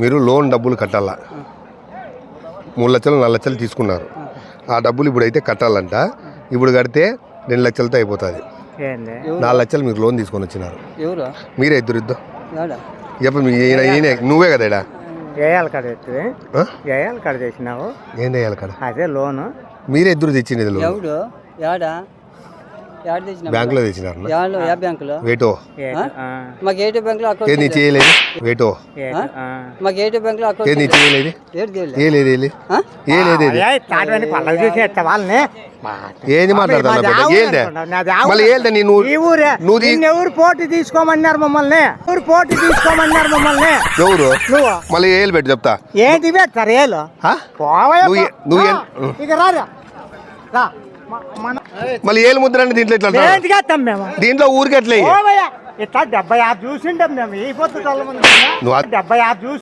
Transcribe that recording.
మీరు లోన్ డబ్బులు కట్టాలా? మూడు లక్షలు నాలుగు లక్షలు తీసుకున్నారు. ఆ డబ్బులు ఇప్పుడు అయితే కట్టాలంట. ఇప్పుడు కడితే రెండు లక్షలతో అయిపోతుంది. ఏంది నాలుగు లక్షలు మీకు లోన్ తీసుకొని వచ్చినారు. ఎవరు? మీరే ఇద్దరు ఇద్దాం ఏడా చెప్పండి మీ ఈయన ఈయన నువ్వే కదా కాడ కాడ ఏం అదే లోను. మీరే ఇద్దరు తెచ్చింది లోన్. ఎవడు? బ్యాంకులో తెచ్చినారు వేటో. మాకు ఏటీ అకౌంట్ చేయలేదు? వేటో. మాకు ఏటీ అకౌంట్ చేయలేదు? ఏది మాట్లాడతాను ఊరు ఊరు. నువ్వు ఊరే పోటీ తీసుకోమన్నారు మమ్మల్ని? ఎవరు పోటీ తీసుకోమన్నారు మమ్మల్ని? ఎవరు? నువ్వు. మళ్ళీ ఏలు పెట్టి చెప్తా. ఏంటి పెట్టారు ఏలు? పోవయ్యా, నువ్వు. ఇక రారా. రా. మళ్ళీ ఏలు ముద్ర అంటే దీంట్లో మేము. దీంట్లో ఊరికి ఎట్లా డెబ్బై ఆరు చూసిండాం మేము. ఈ పొద్దు డెబ్బై ఆరు చూసి